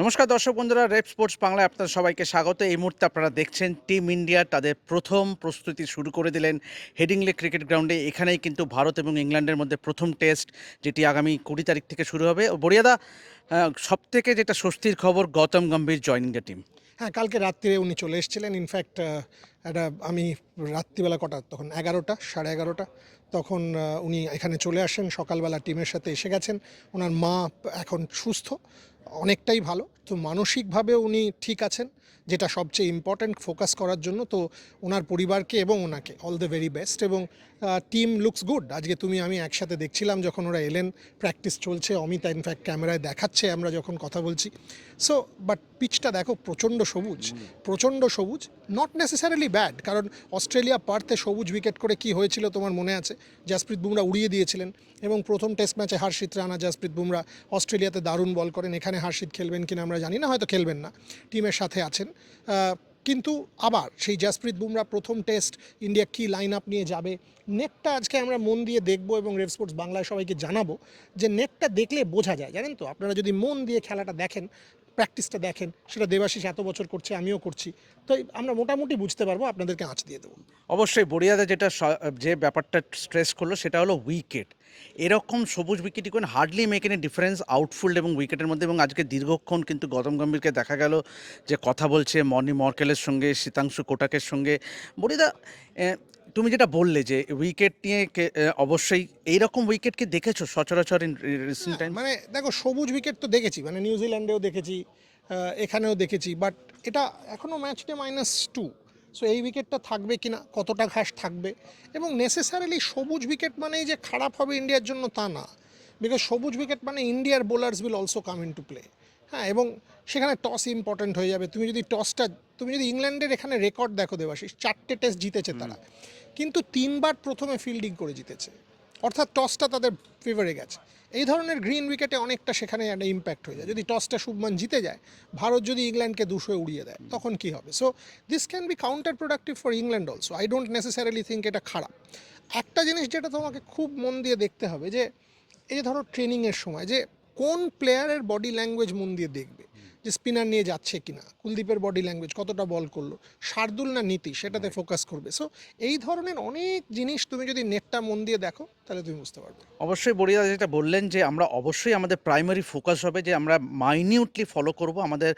নমস্কার দর্শক বন্ধুরা, রেপ স্পোর্টস বাংলায় আপনাদের সবাইকে স্বাগত। এই মুহূর্তে আপনারা দেখছেন টিম ইন্ডিয়া, তাদের প্রথম প্রস্তুতি শুরু করে দিলেন হেডিংলে ক্রিকেট গ্রাউন্ডে এখানেই কিন্তু ভারত এবং ইংল্যান্ডের মধ্যে প্রথম টেস্ট যেটি আগামী কুড়ি তারিখ থেকে শুরু হবে। বরিয়াদা সব থেকে যেটা স্বস্তির খবর, Gautam Gambhir joining the team হ্যাঁ কালকে রাত্রিরে উনি চলে এসেছিলেন। ইনফ্যাক্ট একটা আমি রাত্রিবেলা কটা, তখন এগারোটা, সাড়ে এগারোটা, তখন উনি এখানে চলে আসেন। সকালবেলা টিমের সাথে এসে গেছেন। ওনার মা এখন সুস্থ। অনেকটাই ভালো। তো মানসিকভাবে উনি ঠিক আছেন, যেটা সবচেয়ে ইম্পর্ট্যান্ট ফোকাস করার জন্য। তো ওনার পরিবারকে এবং ওনাকে অল দ্য ভেরি বেস্ট এবং টিম লুকস গুড আজকে তুমি, আমি একসাথে দেখছিলাম যখন ওরা এলেন প্র্যাকটিস চলছে, অমিতা ইনফ্যাক্ট ক্যামেরায় দেখাচ্ছে, আমরা যখন কথা বলছি। সো বাট পিচটা দেখো, প্রচণ্ড সবুজ। প্রচণ্ড সবুজ নট নেসেসারিলি ব্যাড কারণ অস্ট্রেলিয়া পার্থে সবুজ উইকেট করে কি হয়েছিল তোমার মনে আছে? জাসপ্রীত বুমরা উড়িয়ে দিয়েছিলেন এবং প্রথম টেস্ট ম্যাচে হার্ষিত রানা জাসপ্রীত বুমরা অস্ট্রেলিয়াতে দারুণ বল করেন। এখানে হার্ষিত খেলবেন কিনা আমরা জানি না, হয়তো খেলবেন না, টিমের সাথে আছেন। কিন্তু আবার সেই জাসপ্রীত বুমরা প্রথম টেস্ট ইন্ডিয়া কি লাইন আপ নিয়ে যাবে নেটটা আজকে আমরা মন দিয়ে দেখব এবং রেড স্পোর্টস বাংলায় সবাইকে জানাব যে নেটটা দেখলে বোঝা যায়। জানেন তো, আপনারা যদি মন দিয়ে খেলাটা দেখেন প্র্যাকটিসটা দেখেন, সেটা দেবাশিস এত বছর করছে, আমিও করছি। তো আমরা মোটামুটি বুঝতে পারব, আপনাদেরকে আঁচ দিয়ে দেবো। অবশ্যই বরিয়াদা যেটা যে ব্যাপারটা স্ট্রেস করল, সেটা হলো উইকেট এরকম সবুজ উইকেটই কোন hardly make any difference outfield এবং উইকেটের মধ্যে। এবং আজকে দীর্ঘক্ষণ কিন্তু গৌতম গম্ভীরকে দেখা গেল যে কথা বলছে মর্নি মর্কেলের সঙ্গে শীতাংশু কোটাকের সঙ্গে। বরিদা এ, তুমি যেটা বললে যে উইকেট নিয়ে অবশ্যই এইরকম উইকেট কি দেখেছ সচরাচর ইন রিসেন্ট টাইম মানে দেখো সবুজ উইকেট তো দেখেছি মানে নিউজিল্যান্ডেও দেখেছি এখানেও দেখেছি বাট এটা এখনও ম্যাচটা মাইনাস টু সো এই উইকেটটা থাকবে কি না কতটা ঘাস থাকবে এবং নেসেসারিলি সবুজ উইকেট মানেই যে খারাপ হবে ইন্ডিয়ার জন্য তা না। বিকজ সবুজ উইকেট মানে ইন্ডিয়ার bowlers will also come in to play হ্যাঁ এবং সেখানে টস ইম্পর্ট্যান্ট হয়ে যাবে। তুমি যদি টসটা তুমি যদি ইংল্যান্ডের এখানে রেকর্ড দেখো দেবাশিস চারটে টেস্ট জিতেছে তারা। কিন্তু তিনবার প্রথমে ফিল্ডিং করে জিতেছে। অর্থাৎ টসটা তাদের ফেভারে গেছে। এই ধরনের গ্রিন উইকেটে অনেকটা সেখানে একটা ইম্প্যাক্ট হয়ে যায়। যদি টসটা শুভমান জিতে যায়, ভারত যদি ইংল্যান্ডকে দুশোয় উড়িয়ে দেয়, তখন কি হবে? So this can be counterproductive for England also I don't necessarily think এটা খারাপ। একটা জিনিস যেটা তোমাকে খুব মন দিয়ে দেখতে হবে যে, এই ধরো ট্রেনিংয়ের সময়, যে কোন প্লেয়ারের বডি ল্যাঙ্গুয়েজ মন দিয়ে দেখবে? যে স্পিনার নিয়ে যাচ্ছে কিনা কুলদীপের বডি ল্যাঙ্গুয়েজ কতটা বল করল শার্দুল না নীতি সেটাতে ফোকাস করবে। সো এই ধরনের অনেক জিনিস তুমি যদি নেটটা মন দিয়ে দেখো তাহলে তুমি বুঝতে পারবে। অবশ্যই বরিদা যেটা বললেন যে আমরা অবশ্যই আমাদের প্রাইমারি ফোকাস হবে যে আমরা মাইনিউটলি ফলো করব আমাদের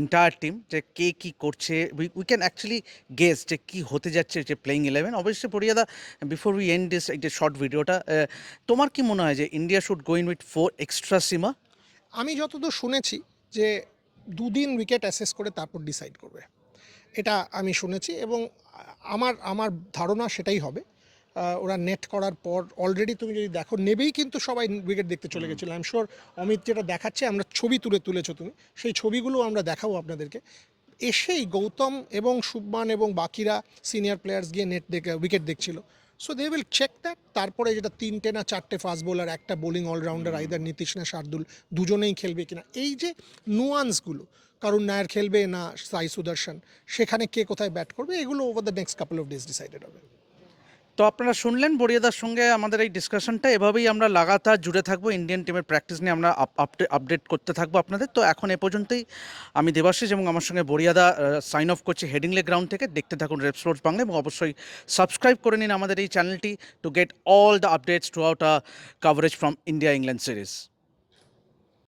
এন্টায়ার টিম যে কে কি করছে। উই ক্যান অ্যাকচুয়ালি গেস যে কি হতে যাচ্ছে যে প্লেইং ইলেভেন অবশ্যই বরিয়াদা বিফোর উই এন্ড দিস এই যে শর্ট ভিডিওটা তোমার কি মনে হয় যে India should go in with four extra seamer আমি যতদূর শুনেছি যে দুদিন উইকেট অ্যাসেস করে তারপর ডিসাইড করবে। এটা আমি শুনেছি এবং আমার আমার ধারণা সেটাই হবে। ওরা নেট করার পর অলরেডি তুমি যদি দেখো নেবেই কিন্তু সবাই উইকেট দেখতে চলে গেছিল। আই এম শিওর অমিত যেটা দেখাচ্ছে আমরা ছবি তুলে তুলেছো তুমি। সেই ছবিগুলো আমরা দেখাবো আপনাদেরকে। এসেই গৌতম এবং শুভমান এবং বাকিরা সিনিয়র প্লেয়ার্স গিয়ে নেট দেখে উইকেট দেখছিল। So they will check that তারপরে যেটা তিনটে না চারটে ফাস্ট বোলার একটা বোলিং অলরাউন্ডার আইদার নীতিশ না শার্দুল দুজনেই খেলবে কিনা। এই যে নুয়ান্সগুলো কারণ নায়ার খেলবে না সাই সুদর্শন সেখানে কে কোথায় ব্যাট করবে এগুলো over the next couple of days decided হবে। তো আপনারা শুনলেন বরিয়াদার সঙ্গে আমাদের এই ডিসকাশনটা এভাবেই আমরা লাগাতার জুড়ে থাকব ইন্ডিয়ান টিমের প্র্যাকটিস নিয়ে আমরা আপডেট করতে থাকব আপনাদের। তো এখন এ পর্যন্তই। আমি দেবাশিস এবং আমার সঙ্গে বরিয়াদা সাইন অফ করছি হেডিংলে গ্রাউন্ড থেকে। দেখতে থাকুন রেপ স্পোর্টস বাংলা এবং অবশ্যই সাবস্ক্রাইব করে নিন আমাদের এই চ্যানেলটি to get all the updates to out a coverage from India England series